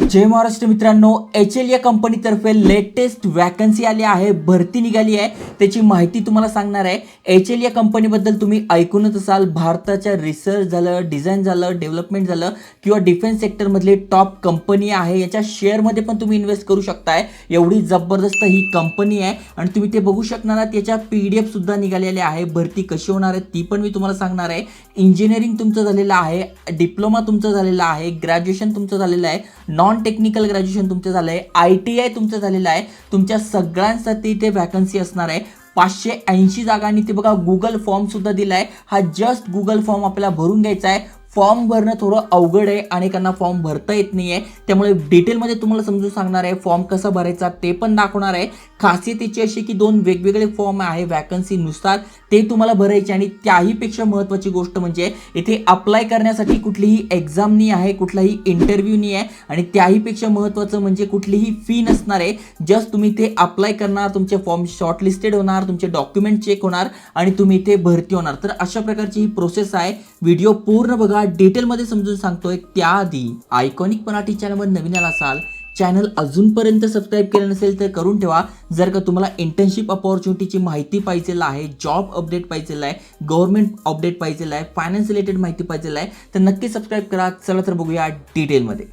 जय महाराष्ट्र मित्रांनो H L या कंपनीतर्फे लेटेस्ट वॅकन्सी आली आहे भरती निघाली आहे. त्याची माहिती तुम्हाला सांगणार आहे. एच एल या कंपनीबद्दल तुम्ही ऐकूनच असाल. भारताच्या रिसर्च झालं डिझाईन झालं डेव्हलपमेंट झालं किंवा डिफेन्स सेक्टरमधली टॉप कंपनी आहे याच्या शेअरमध्ये पण तुम्ही इन्व्हेस्ट करू शकताय. एवढी जबरदस्त ही कंपनी आहे आणि तुम्ही ते बघू शकणार आहात. याच्या पी डी एफसुद्धा निघालेल्या आहे. भरती कशी होणार आहे ती पण मी तुम्हाला सांगणार आहे. इंजिनिअरिंग तुमचं झालेलं आहे डिप्लोमा तुमचं झालेलं आहे ग्रॅज्युएशन तुमचं झालेलं आहे. नॉन नॉन टेक्निकल ग्रॅज्युएशन तुमचं झालं आहे आय टी आय तुमचं झालेलं आहे तुमच्या सगळ्यांसाठी इथे व्हॅकन्सी असणार आहे. पाचशे ऐंशी जागांनी ते बघा गुगल फॉर्म सुद्धा दिला आहे हा जस्ट गुगल फॉर्म आपल्याला भरून घ्यायचा आहे. फॉर्म भरणं थोडं अवघड आहे अनेकांना फॉर्म भरता येत नाही आहे त्यामुळे डिटेलमध्ये तुम्हाला समजून सांगणार आहे फॉर्म कसा भरायचा ते पण दाखवणार आहे. खासियतीची अशी की दोन वेगवेगळे फॉर्म आहे वॅकन्सीनुसार ते तुम्हाला भरायचे आणि त्याहीपेक्षा महत्त्वाची गोष्ट म्हणजे इथे अप्लाय करण्यासाठी कुठलीही एक्झाम नाही आहे कुठलाही इंटरव्ह्यू नाही आहे आणि त्याहीपेक्षा महत्त्वाचं म्हणजे कुठलीही फी नसणार आहे. जस्ट तुम्ही ते अप्लाय करणार तुमचे फॉर्म शॉर्टलिस्टेड होणार तुमचे डॉक्युमेंट चेक होणार आणि तुम्ही इथे भरती होणार. तर अशा प्रकारची ही प्रोसेस आहे. व्हिडिओ पूर्ण बघा डिटेलमध्ये समजून सांगतोय त्याआधी आयकॉनिक मराठी चॅनलवर नवीन आला असाल चॅनल अजूनपर्यंत सबस्क्राईब केलं नसेल तर करून ठेवा. जर का तुम्हाला इंटर्नशिप अपॉर्च्युनिटीची माहिती पाहिजे आहे जॉब अपडेट पाहिजे आहे गव्हर्नमेंट अपडेट पाहिजे आहे फायनान्स रिलेटेड माहिती पाहिजे आहे तर नक्की सबस्क्राईब करा. चला तर बघूया डिटेलमध्ये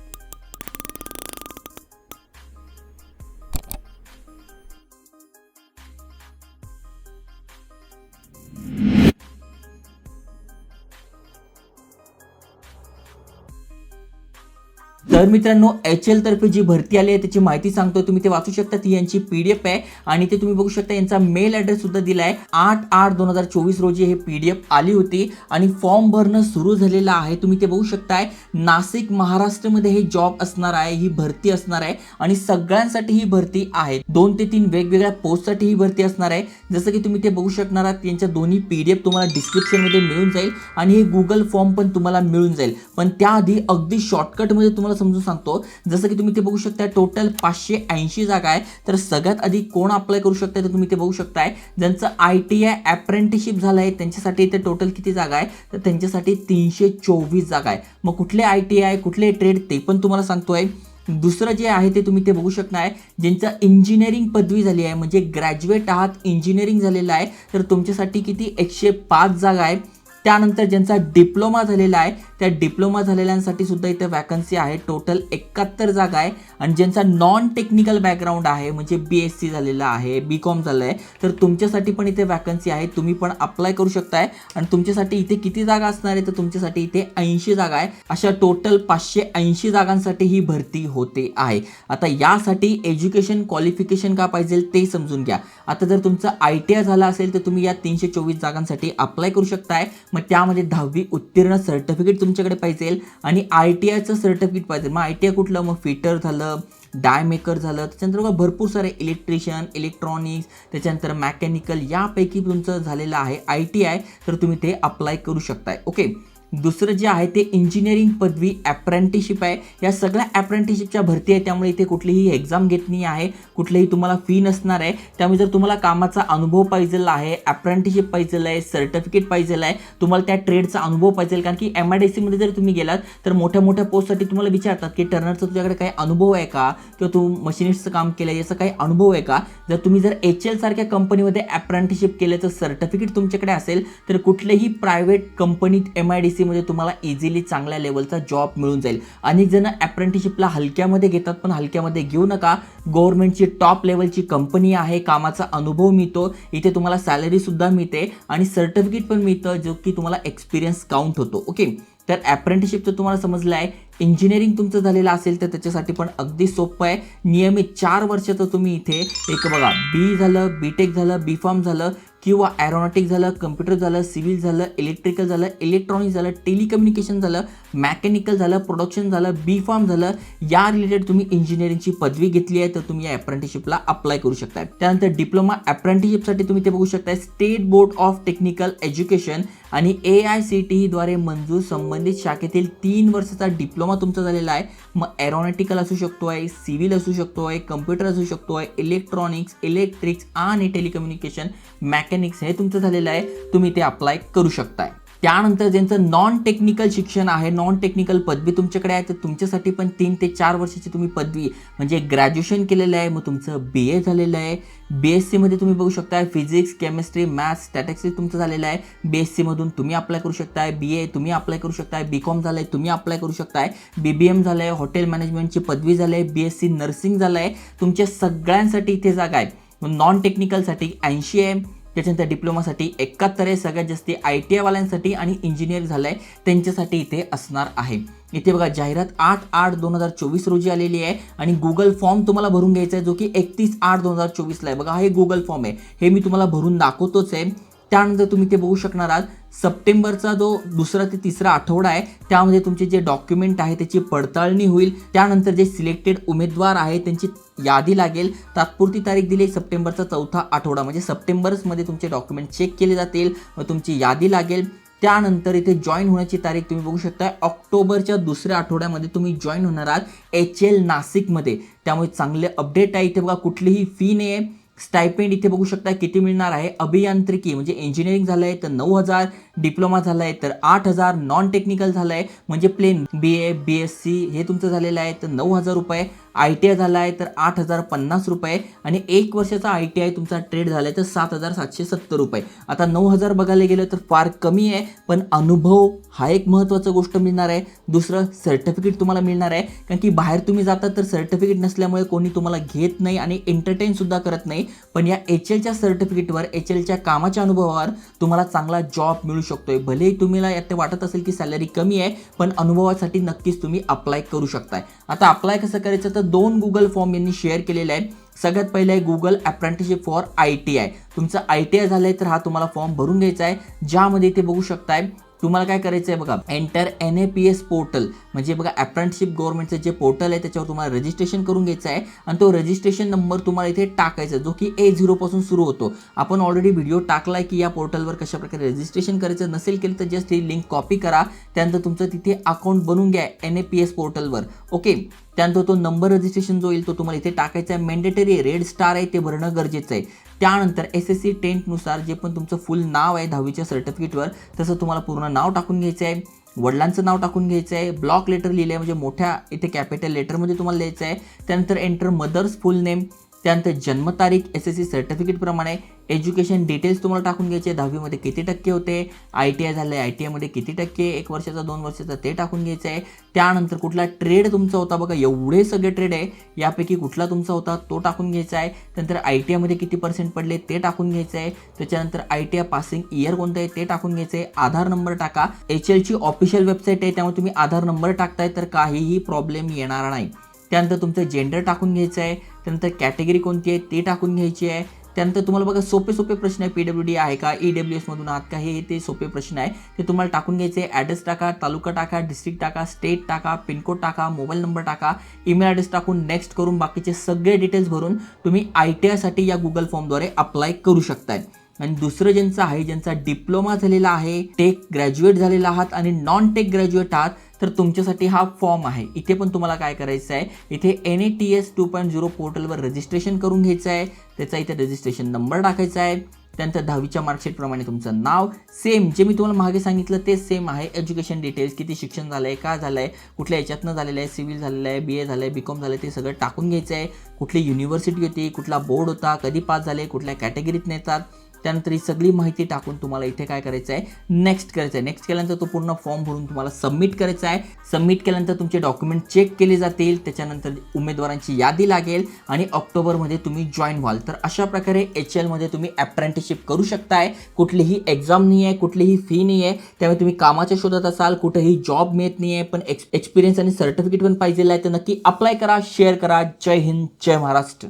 तर मित्रांनो एच एल तर्फे जी भरती आली आहे त्याची माहिती सांगतो तुम्ही ते वाचू शकता. ती यांची पीडीएफ आहे आणि ते तुम्ही बघू शकता यांचा मेल ऍड्रेस सुद्धा दिला आहे आठ आठ दोन हजार चोवीस रोजी हे पीडीएफ आली होती आणि फॉर्म भरणं सुरू झालेलं आहे. तुम्ही ते बघू शकताय. नाशिक महाराष्ट्रमध्ये हे जॉब असणार आहे ही भरती असणार आहे आणि सगळ्यांसाठी ही भरती आहे. दोन ते तीन वेगवेगळ्या पोस्टसाठी ही भरती असणार आहे. जसं की तुम्ही ते बघू शकणार आहात यांच्या दोन्ही पीडीएफ तुम्हाला डिस्क्रिप्शनमध्ये मिळून जाईल आणि हे गुगल फॉर्म पण तुम्हाला मिळून जाईल. पण त्याआधी अगदी शॉर्टकटमध्ये तुम्हाला समजून सांगतो. जसं की तुम्ही ते बघू शकताय टोटल पाचशे ऐंशी जागा आहे. तर सगळ्यात आधी कोण अप्लाय करू शकताय तर तुम्ही ते बघू शकताय. ज्यांचं आय टी आय अप्रेंटिसशिप झालं आहे त्यांच्यासाठी इथे टोटल किती जागा आहे? तर त्यांच्यासाठी तीनशे चोवीस जागा आहे. मग कुठले आय टी आय कुठले ट्रेड ते पण तुम्हाला सांगतोय. दुसरं जे आहे ते तुम्ही ते बघू शकताय ज्यांचं इंजिनिअरिंग पदवी झाली आहे म्हणजे ग्रॅज्युएट आहात इंजिनिअरिंग झालेलं आहे तर तुमच्यासाठी किती? एकशे पाच जागा आहे. त्यानंतर ज्यांचा डिप्लोमा झालेला आहे त्या डिप्लोमा झालेल्यांसाठी सुद्धा इथे वॅकन्सी आहे. टोटल एकाहत्तर जागा आहे. आणि ज्यांचा नॉन टेक्निकल बॅकग्राऊंड आहे म्हणजे बी एस सी झालेला आहे बी कॉम झालं आहे तर तुमच्यासाठी पण इथे वॅकन्सी आहे. तुम्ही पण अप्लाय करू शकताय. आणि तुमच्यासाठी इथे किती जागा असणार आहे तर तुमच्यासाठी इथे ऐंशी जागा आहे. अशा टोटल पाचशे ऐंशी जागांसाठी ही भरती होते आहे. आता यासाठी एज्युकेशन क्वालिफिकेशन का पाहिजे ते समजून घ्या. आता जर तुमचं आय टी आय झालं असेल तर तुम्ही या तीनशे चोवीस जागांसाठी अप्लाय करू शकताय. मग त्यामध्ये दहावी उत्तीर्ण सर्टिफिकेट तुमच्याकडे पाहिजे आणि आय टी आयचं सर्टिफिकेट पाहिजे. मग आय टी आय कुठलं? मग फिटर झालं डाय मेकर झालं त्याच्यानंतर बघा भरपूर सारे इलेक्ट्रिशियन इलेक्ट्रॉनिक्स त्याच्यानंतर मॅकॅनिकल यापैकी तुमचं झालेलं आहे आय टी आय तर तुम्ही ते अप्लाय करू शकताय. ओके दुसरं जे आहे ते इंजिनिअरिंग पदवी ॲप्रेंटिशिप आहे. या सगळ्या ॲप्रेंटिशिपच्या भरती आहे त्यामुळे इथे कुठलीही एक्झाम घेत नाही आहे. कुठलीही तुम्हाला फी नसणार आहे. त्यामुळे जर तुम्हाला कामाचा अनुभव पाहिजे आहे ॲप्रेंटिशिप पाहिजे आहे सर्टिफिकेट पाहिजे आहे तुम्हाला त्या ट्रेडचा अनुभव पाहिजे कारण की एम आय डी सीमध्ये जर तुम्ही गेलात तर मोठ्या मोठ्या पोस्टसाठी तुम्हाला विचारतात की टर्नरचा तुझ्याकडे काही अनुभव आहे का? किंवा तू मशिनिस्टचं काम केलं आहे याचा काही अनुभव आहे का? जर तुम्ही जर एच एल सारख्या कंपनीमध्ये ॲप्रेंटिशिप केल्याचं सर्टिफिकेट तुमच्याकडे असेल तर कुठल्याही प्रायव्हेट कंपनीत एम आय डी सी सीमध्ये तुम्हाला इझिली चांगल्या लेवलचा जॉब मिळून जाईल. अनेक जण अप्रेंटिसशिपला हलक्यामध्ये घेतात पण हलक्यामध्ये घेऊ नका. गव्हर्नमेंटची टॉप लेवलची कंपनी आहे कामाचा अनुभव मिळतो. इथे तुम्हाला सॅलरी सुद्धा मिळते आणि सर्टिफिकेट पण मिळतं जो की तुम्हाला एक्सपिरियन्स काउंट होतो. ओके तर अप्रेंटिसशिपचं तुम्हाला समजलं आहे. इंजिनिअरिंग तुमचं झालेलं असेल तर त्याच्यासाठी पण अगदी सोपं आहे. नियमित चार वर्षाचं तुम्ही इथे एक बघा बी झालं बी टेक झालं बी फॉर्म झालं किंवा ॲरोनॉटिक झालं कम्प्युटर झालं सिव्हिल झालं इलेक्ट्रिकल झालं इलेक्ट्रॉनिक झालं टेलिकम्युनिकेशन झालं मॅकॅनिकल झालं प्रोडक्शन झालं बी फॉर्म झालं या रिलेटेड तुम्ही इंजिनिअरिंगची पदवी घेतली आहे तर तुम्ही या अप्रेंटिशिपला अप्लाय करू शकताय. त्यानंतर डिप्लोमा अप्रेंटिशिपसाठी तुम्ही ते बघू शकताय state board of technical education आणि ए आय सी टी द्वारे मंजूर संबंधित शाखेतील तीन वर्षाचा डिप्लोमा तुमचा झालेला आहे. मग एरोनॉटिकल असू शकतो आहे सिव्हिल असू शकतो आहे कम्प्युटर असू शकतो आहे इलेक्ट्रॉनिक्स इलेक्ट्रिक्स आणि टेलिकम्युनिकेशन मॅकॅनिक्स हे तुमचं झालेलं आहे. तुम्ही ते अप्लाय करू शकताय. त्यानंतर ज्यांचं नॉन टेक्निकल शिक्षण आहे नॉन टेक्निकल पदवी तुमच्याकडे आहे तर तुमच्यासाठी पण तीन ते चार वर्षाची तुम्ही पदवी म्हणजे ग्रॅज्युएशन केलेलं आहे मग तुमचं बी ए झालेलं आहे. बी एस सीमध्ये तुम्ही बघू शकता फिजिक्स केमिस्ट्री मॅथ्स स्टॅटिक्स तुमचं झालेलं आहे. बी एस सीमधून तुम्ही अप्लाय करू शकताय बी ए तुम्ही अप्लाय करू शकताय बी कॉम झालं आहे तुम्ही अप्लाय करू शकताय. बी बी एम झालं आहे हॉटेल मॅनेजमेंटची पदवी झाली आहे बी एस सी नर्सिंग झालं आहे तुमच्या सगळ्यांसाठी इथे जागा आहे. नॉन टेक्निकलसाठी ऐंशी आहे त्याच्यानंतर डिप्लोमासाठी एकाहत्तर आहे सगळ्यात जास्ती आय टी आयवाल्यांसाठी आणि इंजिनियर झालं आहे त्यांच्यासाठी इथे असणार आहे. इथे बघा जाहिरात आठ आठ दोन हजार चोवीस रोजी आलेली आहे आणि गुगल फॉर्म तुम्हाला भरून घ्यायचा आहे जो की एकतीस आठ दोन हजार चोवीसला आहे. बघा हा हे गुगल फॉर्म आहे. हे मी तुम्हाला भरून दाखवतोच आहे. त्यानंतर तुम्ही ते बघू शकणार आहात सप्टेंबरचा जो दुसरा ते तिसरा आठवडा आहे त्यामध्ये तुमचे जे डॉक्युमेंट आहे त्याची पडताळणी होईल. त्यानंतर जे सिलेक्टेड उमेदवार आहे त्यांची यादी लागेल. तात्पुरती तारीख दिली सप्टेंबरचा चौथा आठवडा. म्हणजे सप्टेंबर्समध्ये तुमचे डॉक्युमेंट चेक केले जातील व तुमची यादी लागेल. त्यानंतर इथे जॉईन होण्याची तारीख तुम्ही बघू शकता ऑक्टोबरच्या दुसऱ्या आठवड्यामध्ये तुम्ही जॉईन होणार आहात एच एल नाशिकमध्ये. त्यामुळे चांगले अपडेट आहे इथे बघा कुठलीही फी नाही आहे स्टायपेंड इथे बघू शकता किती मिळणार आहे? अभियांत्रिकी म्हणजे इंजिनिअरिंग झालं आहे तर नऊ हजार. डिप्लोमा झालं आहे तर आठ हजार. नॉन टेक्निकल झालं आहे म्हणजे plain B A B S C हे तुमचं झालेलं आहे तर नऊ हजार रुपये. आय टी आय झाला आहे तर आठ हजार पन्नास रुपये. आणि एक वर्षाचा आय टी आय तुमचा ट्रेड झाला आहे तर सात हजार सातशे सत्तर रुपये. आता नऊ हजार बघायला गेलं तर फार कमी आहे पण अनुभव हा एक महत्त्वाचा गोष्ट मिळणार आहे. दुसरं सर्टिफिकेट तुम्हाला मिळणार आहे. कारण की बाहेर तुम्ही जाता तर सर्टिफिकेट नसल्यामुळे कोणी तुम्हाला घेत नाही आणि एंटरटेनसुद्धा करत नाही. पण या एच एलच्या सर्टिफिकेटवर एच एलच्या कामाच्या अनुभवावर तुम्हाला चांगला जॉब मिळू शकतोय. भलेही तुम्हाला यात ते वाटत असेल की सॅलरी कमी आहे पण अनुभवासाठी नक्कीच तुम्ही अप्लाय करू शकताय. आता अप्लाय कसं करायचं? तर दोन गुगल फॉर्म यांनी शेअर केलेले आहेत. सगळ्यात पहिले आहे Google apprenticeship for I T I तुमचं आय टी आय झालं आहे तर हा तुम्हाला फॉर्म भरून घ्यायचा आहे. ज्यामध्ये इथे बघू शकताय तुम्हाला काय करायचं आहे बघा enter N A P S portal म्हणजे बघा अप्रेंटिसशिप गव्हर्नमेंटचं जे पोर्टल आहे त्याच्यावर तुम्हाला रजिस्ट्रेशन करून घ्यायचं आहे आणि तो रजिस्ट्रेशन नंबर तुम्हाला इथे टाकायचा जो की ए झिरोपासून सुरू होतो. आपण ऑलरेडी व्हिडिओ टाकला आहे की या पोर्टलवर कशाप्रकारे रजिस्ट्रेशन करायचं नसेल केलं तर जस्ट ही लिंक कॉपी करा. त्यानंतर तुमचं तिथे अकाउंट बनवून घ्या एन ए पी एस पोर्टलवर ओके त्यानंतर तो नंबर रजिस्ट्रेशन जो येईल तो तुम्हाला इथे टाकायचा आहे. मेंडेटरी रेड स्टार आहे ते भरणं गरजेचं आहे. त्यानंतर एस एस सी टेंटनुसार जे पण तुमचं फुल नाव आहे दहावीच्या सर्टिफिकेटवर तसं तुम्हाला पूर्ण नाव टाकून घ्यायचं आहे वडिलांचं नाव टाकून घ्यायचं आहे ब्लॉक लेटर लिहिलं आहे म्हणजे मोठ्या इथे कॅपिटल लेटरमध्ये तुम्हाला लिहायचं आहे त्यानंतर एंटर मदर्स फुल नेम त्यानंतर जन्मतारीख एस एस सी सर्टिफिकेटप्रमाणे एज्युकेशन डिटेल्स तुम्हाला टाकून घ्यायचे. दहावीमध्ये किती टक्के होते? आय टी आय झालं आहे आय टी आयमध्ये किती टक्के? एक वर्षाचा दोन वर्षाचा ते टाकून घ्यायचं. आहे त्यानंतर कुठला ट्रेड तुमचा होता बघा एवढे सगळे ट्रेड आहे. यापैकी कुठला तुमचा होता तो टाकून घ्यायचा आहे. त्यानंतर आय टी आयमध्ये किती पर्सेंट पडले ते टाकून घ्यायचं आहे. त्याच्यानंतर I T I passing year कोणतं आहे ते टाकून घ्यायचं आहे. आधार नंबर टाका. एच एलची ऑफिशियल वेबसाईट आहे त्यामुळे तुम्ही आधार नंबर टाकताय तर काहीही प्रॉब्लेम येणार नाही. त्यानंतर तुमचं जेंडर टाकून घ्यायचं आहे. त्यानंतर कॅटेगरी कोणती आहे ते टाकून घ्यायची आहे. त्यानंतर तुम्हाला बघा सोपे सोपे प्रश्न आहे. पी डब्ल्यू डी आहे का? ई डब्ल्यू एसमधून आहात का? हे ते सोपे प्रश्न आहे. ते तुम्हाला टाकून घ्यायचे ॲड्रेस टाका तालुका टाका डिस्ट्रिक्ट टाका स्टेट टाका पिनकोड टाका मोबाईल नंबर टाका ईमेल ॲड्रेस टाकून नेक्स्ट करून बाकीचे सगळे डिटेल्स भरून तुम्ही आय टी आयसाठी या गुगल फॉर्मद्वारे अप्लाय करू शकताय. आणि दुसरं ज्यांचं आहे ज्यांचा डिप्लोमा झालेला आहे टेक ग्रॅज्युएट झालेला आहात आणि नॉन टेक ग्रॅज्युएट आहात तर तुमच्यासाठी हा फॉर्म आहे. इथे पण तुम्हाला काय करायचं आहे? इथे N A T S two point zero पोर्टलवर रजिस्ट्रेशन करून घ्यायचं आहे. त्याचा इथे रजिस्ट्रेशन नंबर टाकायचा आहे. त्यानंतर दहावीच्या मार्कशीटप्रमाणे तुमचं नाव. सेम जे मी तुम्हाला मागे सांगितलं ते सेम आहे. एज्युकेशन डिटेल्स किती शिक्षण झालं आहे काय झालं आहे कुठल्या याच्यातनं झालेलं आहे सिव्हिल झालेलं आहे बी ए झालं आहे बी कॉम झालं आहे ते सगळं टाकून घ्यायचं आहे. कुठली युनिव्हर्सिटी होती कुठला बोर्ड होता कधी पास झाले कुठल्या कॅटेगरीत नेतात त्यानंतर ही सगळी माहिती टाकून तुम्हाला इथे काय करायचं आहे? नेक्स्ट करायचं आहे. नेक्स्ट केल्यानंतर तो पूर्ण फॉर्म भरून तुम्हाला सबमिट करायचा आहे. सबमिट केल्यानंतर तुमचे डॉक्युमेंट चेक केले जातील. त्याच्यानंतर उमेदवारांची यादी लागेल. आणि ऑक्टोबरमध्ये तुम्ही जॉईन व्हाल. तर अशा प्रकारे एच एलमध्ये तुम्ही अप्रेंटिसशिप करू शकताय. कुठलीही एक्झाम नाही आहे कुठलीही फी नाही आहे त्यामुळे तुम्ही कामाच्या शोधात असाल. कुठेही जॉब मिळत नाही आहे पण एक्स एक्सपिरियन्स आणि सर्टिफिकेट पण पाहिजे आहे. तर नक्की अप्लाय करा शेअर करा. जय हिंद जय महाराष्ट्र.